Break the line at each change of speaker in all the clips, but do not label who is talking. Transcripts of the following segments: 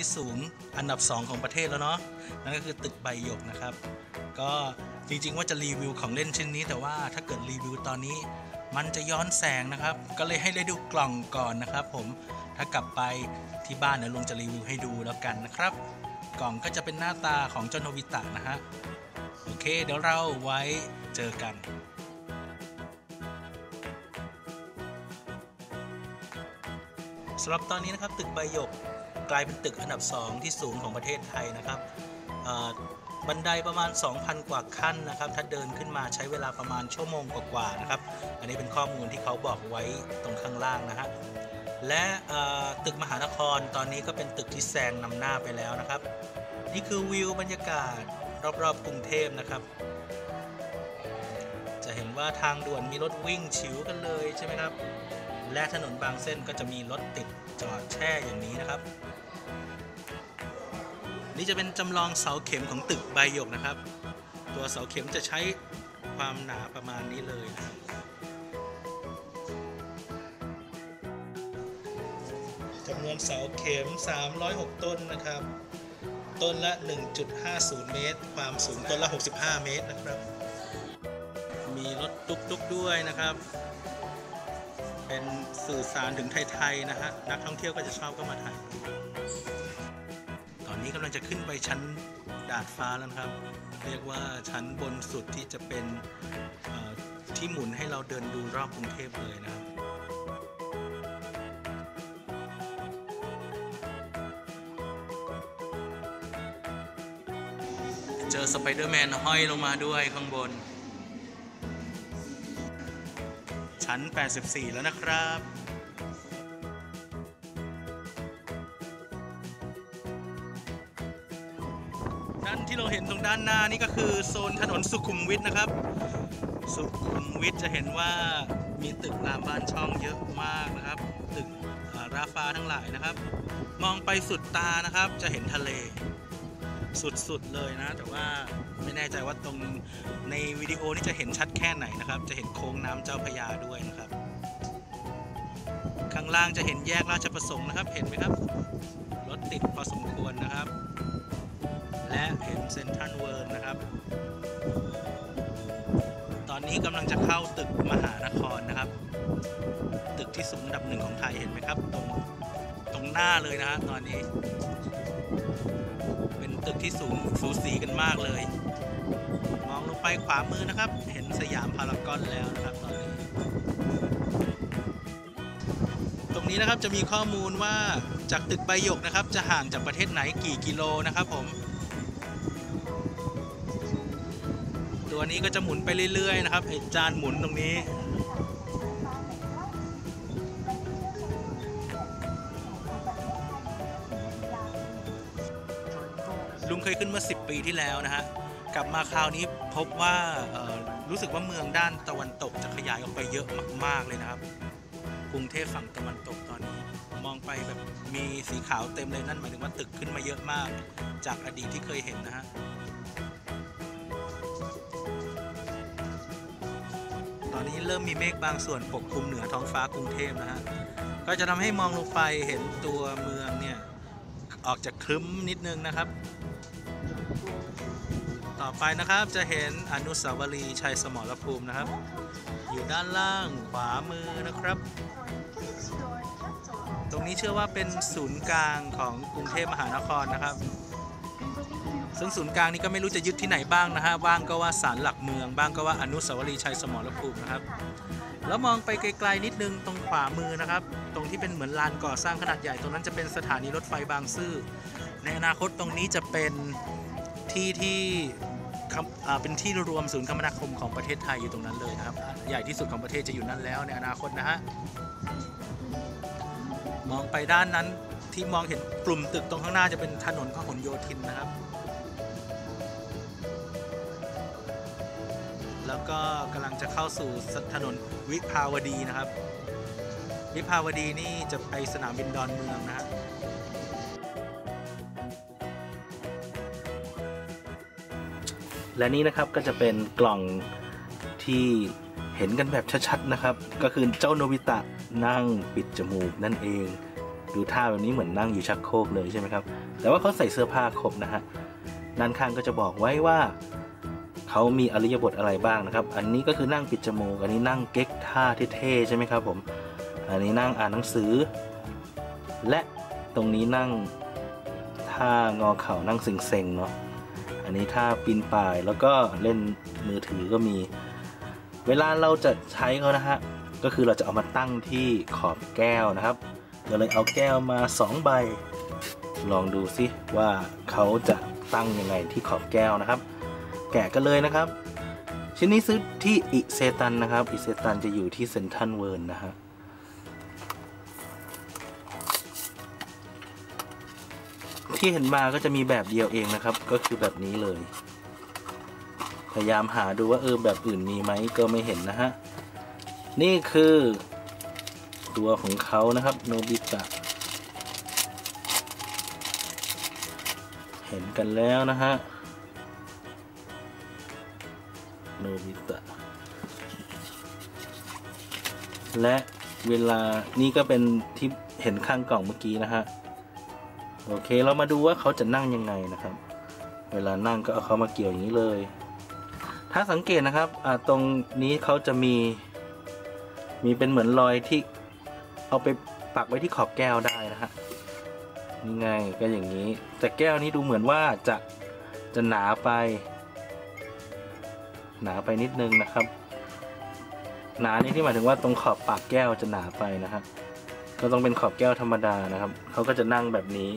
ที่สูงอันดับ 2 ของประเทศแล้วเนาะนั่นก็คือตึกใบหยกนะครับ ก็จริงๆว่าจะรีวิวของเล่นชิ้นนี้ แต่ว่าถ้าเกิดรีวิวตอนนี้ มันจะย้อนแสงนะครับ ก็เลยให้ได้ดูกล่องก่อนนะครับ ผมถ้ากลับไปที่บ้านเดี๋ยวลุงจะรีวิวให้ดูแล้วกันนะครับ กล่องก็จะเป็นหน้าตาของเจ้าโนบิตะนะฮะโอเค เดี๋ยวเราไว้เจอกัน สำหรับตอนนี้นะครับตึกใบหยกกลายเป็นตึกอันดับ 2 ที่สูงของประเทศไทยนะครับบันไดประมาณ 2,000 กว่าขั้นนะครับ ถ้าเดินขึ้นมาใช้เวลาประมาณชั่วโมงกว่าๆนะครับ อันนี้เป็นข้อมูลที่เขาบอกไว้ตรงข้างล่างนะฮะและตึกมหานครตอนนี้ก็เป็นตึกที่แซงนำหน้าไปแล้วนะครับ นี่คือวิวบรรยากาศรอบๆกรุงเทพนะครับ จะเห็นว่าทางด่วนมีรถวิ่งฉิวกันเลยใช่ไหมครับ และถนนบางเส้นก็จะมีรถติดจอดแช่อย่างนี้นะครับ นี่จะเป็นจำลองเสาเข็มของตึกใบหยกนะครับ ตัวเสาเข็มจะใช้ความหนาประมาณนี้เลยนะครับจำนวนเสาเข็ม 306 ต้นนะครับ ต้นละ 1.50 เมตร ความสูงต้นละ 65 เมตรนะครับ มีรถตุ๊กๆด้วยนะครับ เป็นสื่อสารถึงไทยๆนะฮะนักท่องเที่ยวก็จะชอบก็มาถ่ายตอนนี้กำลังจะขึ้นไปชั้นดาดฟ้าแล้วครับ เรียกว่าชั้นบนสุดที่จะเป็นที่หมุนให้เราเดินดูรอบกรุงเทพเลยนะครับเจอสไปเดอร์แมนห้อยลงมาด้วยข้างบน ชั้น 84 แล้วนะครับด้านที่เราเห็นตรงด้านหน้านี่ก็คือโซนถนนสุขุมวิทนะครับ สุขุมวิทจะเห็นว่ามีตึกรามบ้านช่องเยอะมากนะครับ ตึกราฟ้าทั้งหลายนะครับ มองไปสุดตานะครับจะเห็นทะเล สุดๆเลยนะ แต่ว่าไม่แน่ใจว่าตรงในวิดีโอนี่จะเห็นชัดแค่ไหนนะครับ จะเห็นโค้งน้ำเจ้าพยาด้วยนะครับ ข้างล่างจะเห็นแยกราชประสงค์นะครับ เห็นไหมครับ รถติดพอสมควรนะครับ และเห็นเซ็นทรัลเวิร์นะครับ ตอนนี้กำลังจะเข้าตึกมหานครนะครับ ตึกที่สูงอันดับหนึ่งของไทยเห็นไหมครับ ตรงตรงหน้าเลยนะฮะตอนนี้ ที่สูงสูสีกันมากเลย มองลงไปขวามือนะครับ เห็นสยามพารากอนแล้วนะครับตอนนี้ ตรงนี้นะครับจะมีข้อมูลว่าจากตึกใบหยกนะครับ จะห่างจากประเทศไหนกี่กิโลนะครับผม ตัวนี้ก็จะหมุนไปเรื่อยๆนะครับไอจานหมุนตรงนี้ ลุงเคยขึ้นเมื่อ 10 ปีที่แล้วนะฮะ กลับมาคราวนี้พบว่ารู้สึกว่าเมืองด้านตะวันตกจะขยายออกไปเยอะมาก ๆ เลยนะครับ กรุงเทพฝั่งตะวันตกตอนนี้ มองไปแบบมีสีขาวเต็มเลยนั่นหมายถึงว่าตึกขึ้นมาเยอะมาก จากอดีตที่เคยเห็นนะฮะ ตอนนี้เริ่มมีเมฆบางส่วนปกคลุมเหนือท้องฟ้ากรุงเทพนะฮะ ก็จะทำให้มองลงไปเห็นตัวเมือง ออกจากครึ้มนิดนึงนะครับ ต่อไปนะครับจะเห็นอนุสาวรีย์ชัยสมรภูมินะครับ อยู่ด้านล่างขวามือนะครับ ตรงนี้เชื่อว่าเป็นศูนย์กลางของกรุงเทพมหานครนะครับ ซึ่งศูนย์กลางนี้ก็ไม่รู้จะยึดที่ไหนบ้างนะฮะบ้างก็ว่าศาลหลักเมือง บ้างก็ว่าอนุสาวรีย์ชัยสมรภูมินะครับ แล้วมองไปไกลๆนิดนึงตรงขวามือนะครับ ตรงที่เป็นเหมือนลานก่อสร้างขนาดใหญ่ตรงนั้นจะเป็นสถานีรถไฟบางซื่อในอนาคตตรงนี้จะเป็นที่ที่เป็นที่รวมศูนย์คมนาคมของประเทศไทยอยู่ตรงนั้นเลยนะครับ ใหญ่ที่สุดของประเทศจะอยู่นั่นแล้วในอนาคตนะฮะมองไปด้านนั้นที่มองเห็นกลุ่มตึกตรงข้างหน้าจะเป็นถนนพหลโยธินนะครับ แล้วก็กำลังจะเข้าสู่ถนนวิภาวดีนะครับ วิภาวดีนี่จะไปสนามบินดอนเมืองนะฮะและนี่นะครับก็จะเป็นกล่องที่เห็นกันแบบชัดๆนะครับ ก็คือเจ้าโนบิตะนั่งปิดจมูกนั่นเอง ดูท่าแบบนี้เหมือนนั่งอยู่ชักโครกเลยใช่ไหมครับ แต่ว่าเขาใส่เสื้อผ้าครบนะฮะด้านข้างก็จะบอกไว้ว่า เขามีอริยบทอะไรบ้างนะครับ อันนี้ก็คือนั่งปิดจมูก อันนี้นั่งเก๊กท่าเท่ๆใช่ไหมครับผม อันนี้นั่งอ่านหนังสือ และตรงนี้นั่งท่างอเข่านั่งเซ็งๆเนาะ อันนี้ท่าปีนป่ายแล้วก็เล่นมือถือก็มี เวลาเราจะใช้เขานะฮะ ก็คือเราจะเอามาตั้งที่ขอบแก้วนะครับเราเลยเอาแก้วมา 2 ใบ ลองดูสิว่าเขาจะตั้งยังไงที่ขอบแก้วนะครับ แกะกันเลยนะครับ ชิ้นนี้ซื้อที่อิเซตันนะครับ อิเซตันจะอยู่ที่เซนทันเวิร์นนะฮะที่เห็นมาก็จะมีแบบเดียวเองนะครับ ก็คือแบบนี้เลย พยายามหาดูว่าเออแบบอื่นมีไหมก็ไม่เห็นนะฮะ นี่คือตัวของเขานะครับโนบิตะเห็นกันแล้วนะฮะ โนบิตะ และเวลานี่ก็เป็นที่เห็นข้างกล่องเมื่อกี้นะฮะ โอเคเรามาดูว่าเขาจะนั่งยังไงนะครับ เวลานั่งก็เอาเขามาเกี่ยวอย่างนี้เลย ถ้าสังเกตนะครับตรงนี้เขาจะมี มีเป็นเหมือนรอยที่เอาไปปักไว้ที่ขอบแก้วได้นะฮะนี่ไงก็อย่างนี้ แต่แก้วนี้ดูเหมือนว่าจะจะหนาไป หนาไปนิดนึงนะครับ หนานี่ที่หมายถึงว่าตรงขอบปากแก้วจะหนาไปนะครับก็ต้องเป็นขอบแก้วธรรมดานะครับเขาก็จะนั่งแบบนี้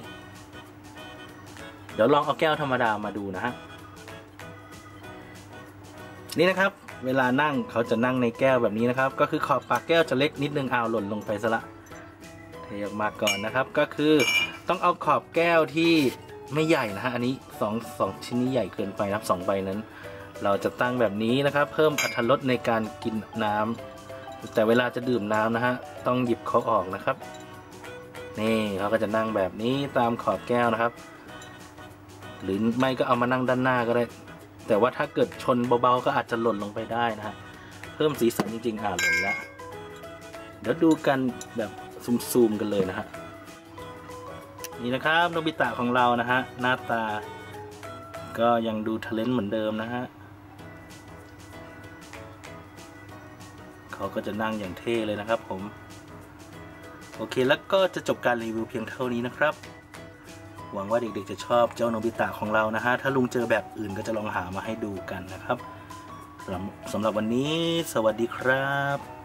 เดี๋ยวลองเอาแก้วธรรมดามาดูนะฮะนี่นะครับ เวลานั่งเขาจะนั่งในแก้วแบบนี้นะครับ ก็คือขอบปากแก้วจะเล็กนิดนึงเอาหล่นลงไปซะละเทออกมาก่อนนะครับ ก็คือต้องเอาขอบแก้วที่ไม่ใหญ่นะฮะอันนี้สองสองชิ้นนี้ใหญ่เกินไปนะครับสองใบนั้น เราจะตั้งแบบนี้นะครับ เพิ่มอรรถรสในการกินน้ำแต่เวลาจะดื่มน้ำนะฮะต้องหยิบเขาออกนะครับ นี่เขาก็จะนั่งแบบนี้ตามขอบแก้วนะครับ หรือไม่ก็เอามานั่งด้านหน้าก็ได้ แต่ว่าถ้าเกิดชนเบาๆก็อาจจะหล่นลงไปได้นะฮะเพิ่มสีสันจริงๆอ่าหล่นแล้วเดี๋ยวดูกันแบบซูมๆกันเลยนะฮะนี่นะครับโนบิตะของเรานะฮะหน้าตาก็ยังดูทะเลนเหมือนเดิมนะฮะ เขาก็จะนั่งอย่างเท่เลยนะครับผมโอเคแล้วก็จะจบการรีวิวเพียงเท่านี้นะครับ หวังว่าเด็กๆจะชอบเจ้าโนบิตะของเรานะฮะ ถ้าลุงเจอแบบอื่นก็จะลองหามาให้ดูกันนะครับสำหรับวันนี้ สวัสดีครับ